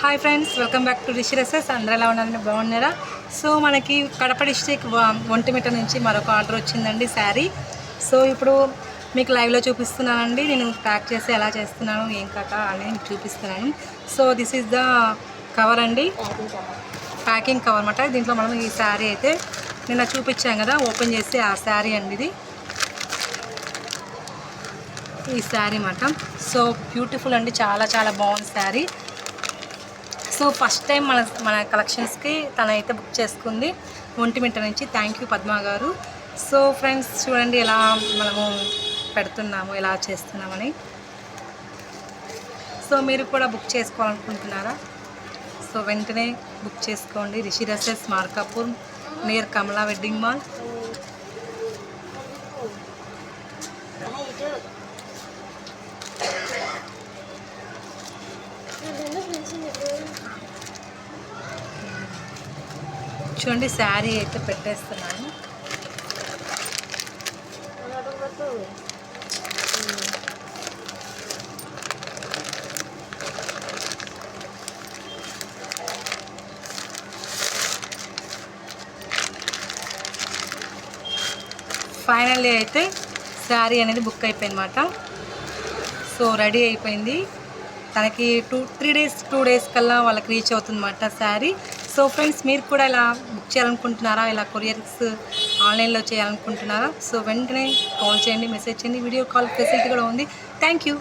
Hi friends welcome back to Rishi recess అందరూ ఎలా ఉన్నారని బాగున్నారా? సో మనకి కడప డిస్టిక్ ఒంటిమిట నుంచి మరొక ఆర్డర్ వచ్చిందండి శారీ. సో ఇప్పుడు మీకు లైవ్లో చూపిస్తున్నానండి. నేను ప్యాక్ చేసి ఎలా చేస్తున్నాను ఏం కథ అనేది చూపిస్తున్నాను. So this is the cover అండి. ప్యాకింగ్ కవర్ అనమాట దీంట్లో మనం ఈ శారీ అయితే నిన్న చూపించాం కదా ఓపెన్ చేసి ఆ శారీ అండి ఇది. ఈ శారీ అన్నమాట. సో బ్యూటిఫుల్ అండి. చాలా చాలా బాగుంది శారీ. సో ఫస్ట్ టైం మన మన కలెక్షన్స్కి తనైతే బుక్ చేసుకుంది. ఒంటిమింట నుంచి థ్యాంక్ యూ పద్మ గారు. సో ఫ్రెండ్స్ చూడండి ఎలా మనము పెడుతున్నాము ఎలా చేస్తున్నామని. సో మీరు కూడా బుక్ చేసుకోవాలనుకుంటున్నారా? సో వెంటనే బుక్ చేసుకోండి. Rishi recess Markapur near Kamala wedding mall. చూడండి శారీ అయితే పెట్టేస్తున్నాను. ఫైనల్లీ అయితే శారీ అనేది బుక్ అయిపోయింది అనమాట సో రెడీ అయిపోయింది. తనకి two three days two days కల్లా వాళ్ళకి రీచ్ అవుతుందన్నమాట శారీ. సో ఫ్రెండ్స్ మీరు కూడా ఇలా బుక్ చేయాలనుకుంటున్నారా? ఇలా కొరియర్స్ ఆన్లైన్లో చేయాలనుకుంటున్నారా? సో వెంటనే కాల్ చేయండి మెసేజ్ చేయండి. వీడియో కాల్ ఫెసిలిటీ కూడా ఉంది. Thank you